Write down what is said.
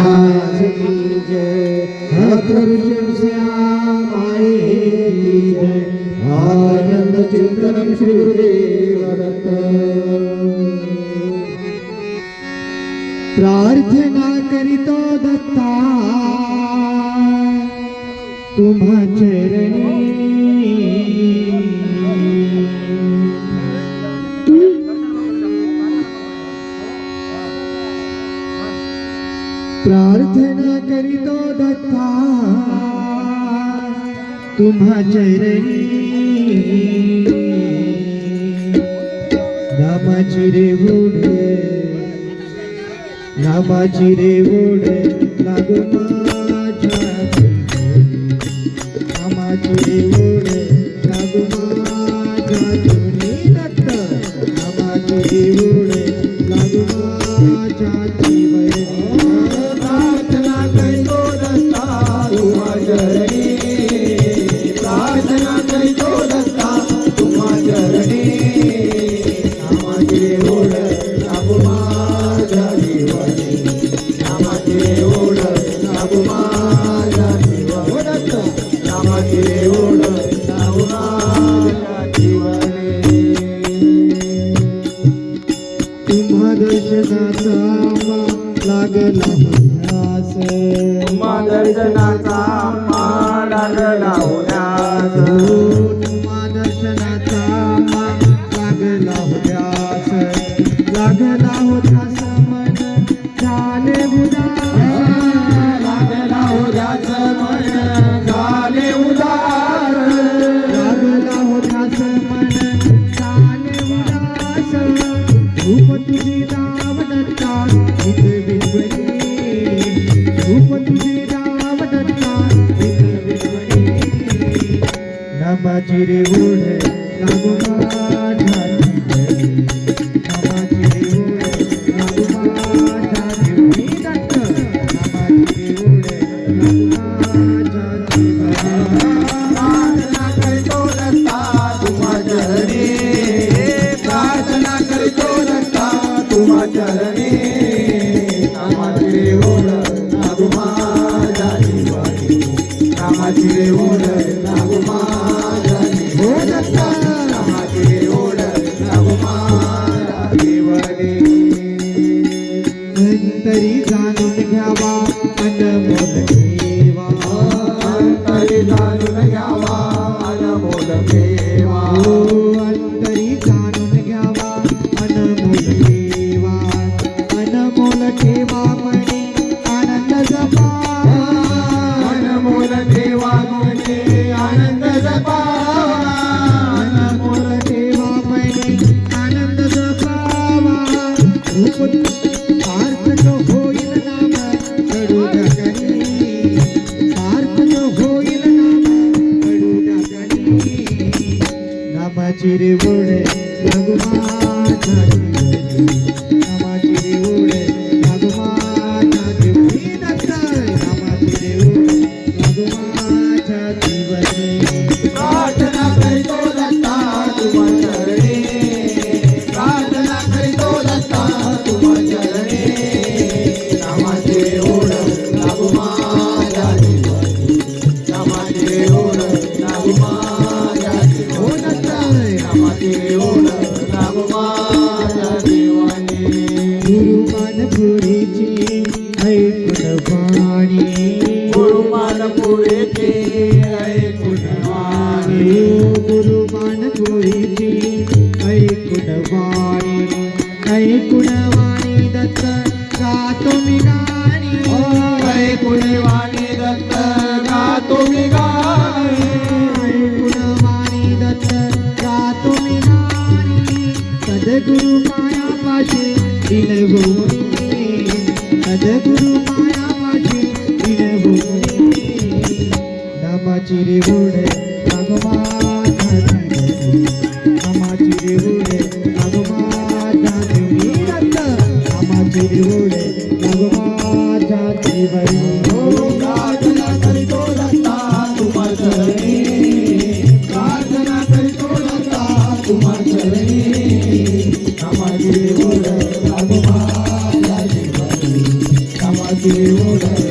महाराज की जय। हतरुषम श्याम आई की जय। आनंद चिंतनम श्री गुरुदेव प्रार्थना करीतो दत्ता। तुम्हा चरणी प्रार्थना करीतो दत्ता. तुम्हा चरणी. नामाची रे उडे नामाची रे उडे लागू माझ्या. नामाची रे उडे लागला ध्यास तुम्हा दर्शनाचा लागला होण्यास तुम्हा दर्शनाचा लागला ध्यास लागला होतास मन झाले उदास लागला मन झाले लागला मन झाले उदास रूप तुझी राम दत्ता नामाची रे ओढ लागू माझ्या जीवनी. रे ओढ लागू माझ्या जीवनी दत्त. रे ओढ लागू माझ्या प्रार्थना करतो दत्ता प्रार्थना करतो दत्ता ओढ लागू माझ्या ओढ नामाची रे गुरुमानपुरीची ऐकून वाणी गुरुमानपुरीचे ऐकून वाणी गुरुमानपुरीची ऐकून वाणी ऐकून वाणी दत्त गातो मी गाणी. ऐकून वाणी दत्त गातो मी गाणी. ऐकून वाणी दत्त गातो मी गाणी. सद्गुरु मायापाशी दिनभूमी सद्गुरु मायापाशी दिनभूमी नामाची रे ओढ नागमाता जीवनी नामाची रे ओढ नागमाता जीवनी दत्त नामाची रे ओढ नागमाता जीवनी प्रार्थना करीतो दत्ता तुम्हा चरणी प्रार्थना करीतो दत्ता तुम्हा चरणी नामाचे ओढ लागू माझ्या जीवनी नामाचे